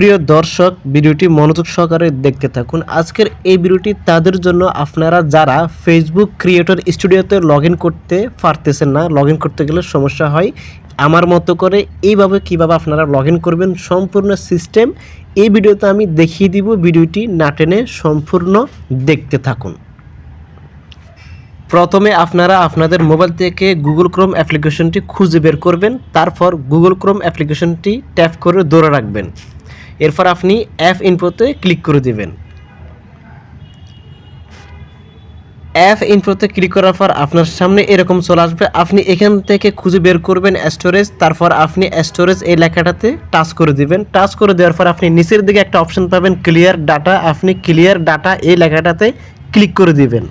প্রিয় দর্শক, ভিডিওটি মনোযোগ সহকারে দেখতে থাকুন। আজকের এই ভিডিওটি তাদের জন্য আপনারা যারা ফেসবুক ক্রিয়েটর স্টুডিওতে লগ করতে পারতেছেন না লগ করতে গেলে সমস্যা হয়। আমার মতো করে এইভাবে কীভাবে আপনারা লগ করবেন, সম্পূর্ণ সিস্টেম এই ভিডিওতে আমি দেখিয়ে দিব। ভিডিওটি না টেনে সম্পূর্ণ দেখতে থাকুন। প্রথমে আপনারা আপনাদের মোবাইল থেকে গুগল ক্রোম অ্যাপ্লিকেশনটি খুঁজে বের করবেন। তারপর গুগল ক্রোম অ্যাপ্লিকেশনটি ট্যাপ করে ধরে রাখবেন। এরপর আপনি অ্যাপ ইনফোতে ক্লিক করে দেবেন। অ্যাপ ইনফোতে ক্লিক করার পর আপনার সামনে এরকম চলে আসবে। আপনি এখান থেকে খুঁজে বের করবেন স্টোরেজ তারপর আপনি স্টোরেজ এই লেখাটাতে টাচ করে দিবেন। টাচ করে দেওয়ার পর আপনি নিচের দিকে একটা অপশন পাবেন ক্লিয়ার ডাটা আপনি ক্লিয়ার ডাটা এই লেখাটাতে ক্লিক করে দিবেন।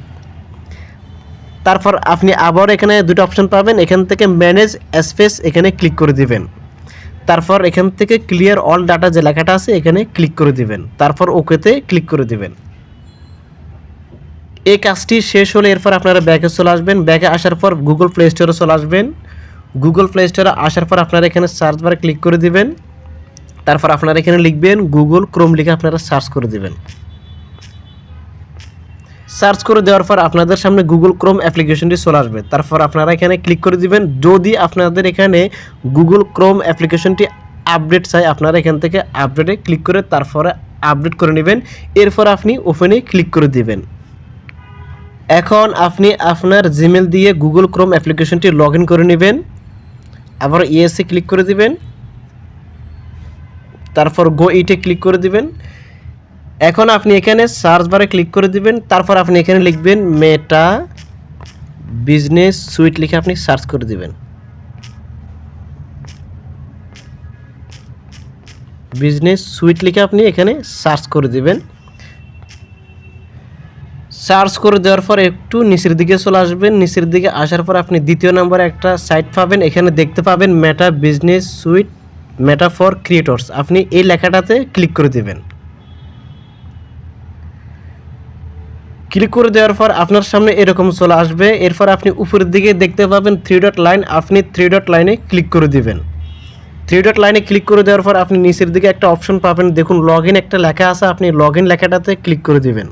তারপর আপনি আবার এখানে দুটো অপশন পাবেন। এখান থেকে ম্যানেজ স্পেস এখানে ক্লিক করে দিবেন। তারপর এখান থেকে ক্লিয়ার অল ডাটা যে লেখাটা আছে, এখানে ক্লিক করে দিবেন। তারপর ওকেতে ক্লিক করে দিবেন। এই কাজটি শেষ হলে এরপর আপনারা ব্যাকে চলে আসবেন। ব্যাকে আসার পর গুগল প্লে স্টোরে চলে আসবেন। গুগল প্লে স্টোরে আসার পর আপনারা এখানে সার্চ বারে ক্লিক করে দিবেন। তারপর আপনারা এখানে লিখবেন গুগল ক্রোম লিখে আপনারা সার্চ করে দিবেন। সার্চ করে দেওয়ার পর আপনাদের সামনে গুগল ক্রোম অ্যাপ্লিকেশনটি চলে আসবে। তারপর আপনারা এখানে ক্লিক করে দিবেন। যদি আপনাদের এখানে গুগল ক্রোম অ্যাপ্লিকেশনটি আপডেট চাই, আপনারা এখান থেকে আপডেটে ক্লিক করে তারপরে আপডেট করে নেবেন। এরপর আপনি ওপেনে ক্লিক করে দিবেন। এখন আপনি আপনার জিমেল দিয়ে গুগল ক্রোম অ্যাপ্লিকেশনটি লগ ইন করে নেবেন। আবার ইএসএ ক্লিক করে দিবেন। তারপর গো ইটে ক্লিক করে দিবেন। এখন আপনি এখানে সার্চ বারে ক্লিক করে দিবেন, তারপর আপনি এখানে লিখবেন মেটা বিজনেস সুইট লিখে আপনি সার্চ করে দিবেন। বিজনেস সুইট লিখে আপনি এখানে সার্চ করে দিবেন। সার্চ করে দেওয়ার পর একটু নিচের দিকে চলে আসবেন। নিচের দিকে আসার পর আপনি দ্বিতীয় নম্বরে একটা সাইট পাবেন। এখানে দেখতে পাবেন Meta business suite Meta for creators আপনি এই লেখাটাতে ক্লিক করে দিবেন। ক্লিক করে দেওয়ার পর আপনার সামনে এরকম চলে আসবে। এরপর আপনি উপরের দিকে দেখতে পাবেন থ্রি ডট লাইন আপনি থ্রি ডট লাইনে ক্লিক করে দিবেন। থ্রি ডট লাইনে ক্লিক করে দেওয়ার পর আপনি নিচের দিকে একটা অপশন পাবেন। দেখুন লগ একটা লেখা আছে, আপনি লগ লেখাটাতে ক্লিক করে দিবেন।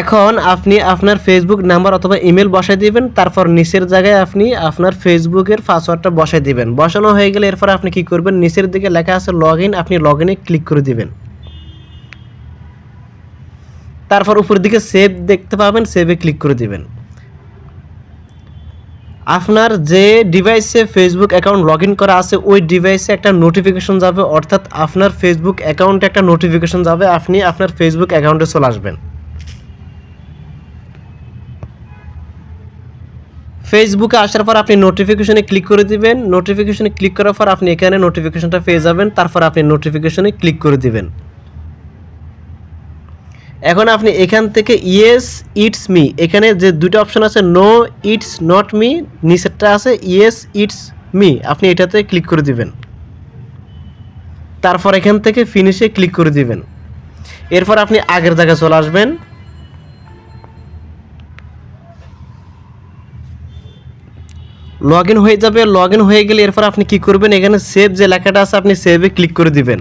এখন আপনি আপনার ফেসবুক নাম্বার অথবা ইমেল বসাই দিবেন। তারপর নিচের জায়গায় আপনি আপনার ফেসবুকের পাসওয়ার্ডটা বসাই দিবেন। বসানো হয়ে গেলে এরপর আপনি কি করবেন? নিচের দিকে লেখা আছে লগ আপনি লগ ক্লিক করে দিবেন। তারপর উপর দিকে সেভ দেখতে পাবেন সেভে ক্লিক করে দিবেন। আপনার যে ডিভাইসে ফেসবুক অ্যাকাউন্ট লগ করা আছে, ওই ডিভাইসে একটা নোটিফিকেশন যাবে, অর্থাৎ আপনার ফেসবুক অ্যাকাউন্টে একটা নোটিফিকেশন যাবে, আপনি আপনার ফেসবুক অ্যাকাউন্টে চলে আসবেন। ফেসবুকে আসার পর আপনি নোটিফিকেশনে ক্লিক করে দিবেন নোটিফিকেশনে ক্লিক করার পর আপনি এখানে নোটিফিকেশনটা পেয়ে যাবেন, তারপর আপনি নোটিফিকেশনে ক্লিক করে দিবেন। এখন আপনি এখান থেকে ইয়েস ইটস মি এখানে যে দুটো অপশন আছে নো ইটস নট মি নিচেরটা আছে ইয়েস ইটস মি আপনি এটাতে ক্লিক করে দিবেন। তারপর এখান থেকে ফিনিশে ক্লিক করে দিবেন। এরপর আপনি আগের জায়গায় চলে আসবেন। লগ হয়ে যাবে। লগ হয়ে গেলে এরপর আপনি কি করবেন? এখানে সেভ যে লেখাটা আছে, আপনি সেভে ক্লিক করে দিবেন।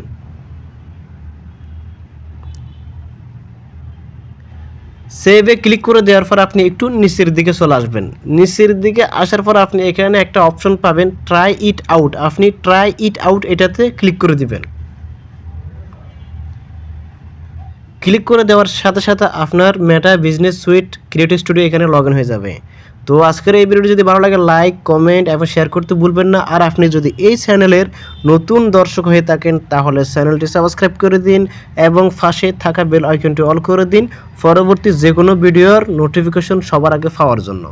সেভে ক্লিক করে দেওয়ার পর আপনি একটু নিচের দিকে চলে আসবেন। নিচের দিকে আসার পর আপনি এখানে একটা অপশন পাবেন ট্রাই ইট আউট আপনি ট্রাই ইট আউট এটাতে ক্লিক করে দিবেন। ক্লিক করে দেওয়ার সাথে সাথে আপনার Meta business suite creative studio এখানে লগ হয়ে যাবে। তো আজকের এই ভিডিওটি যদি ভালো লাগে লাইক কমেন্ট এবং শেয়ার করতে ভুলবেন না। আর আপনি যদি এই চ্যানেলের নতুন দর্শক হয়ে থাকেন, তাহলে চ্যানেলটি সাবস্ক্রাইব করে দিন এবং পাশে থাকা বেল আইকনটি অল করে দিন। পরবর্তী যে কোনো ভিডিওর নোটিফিকেশন সবার আগে পাওয়ার জন্য।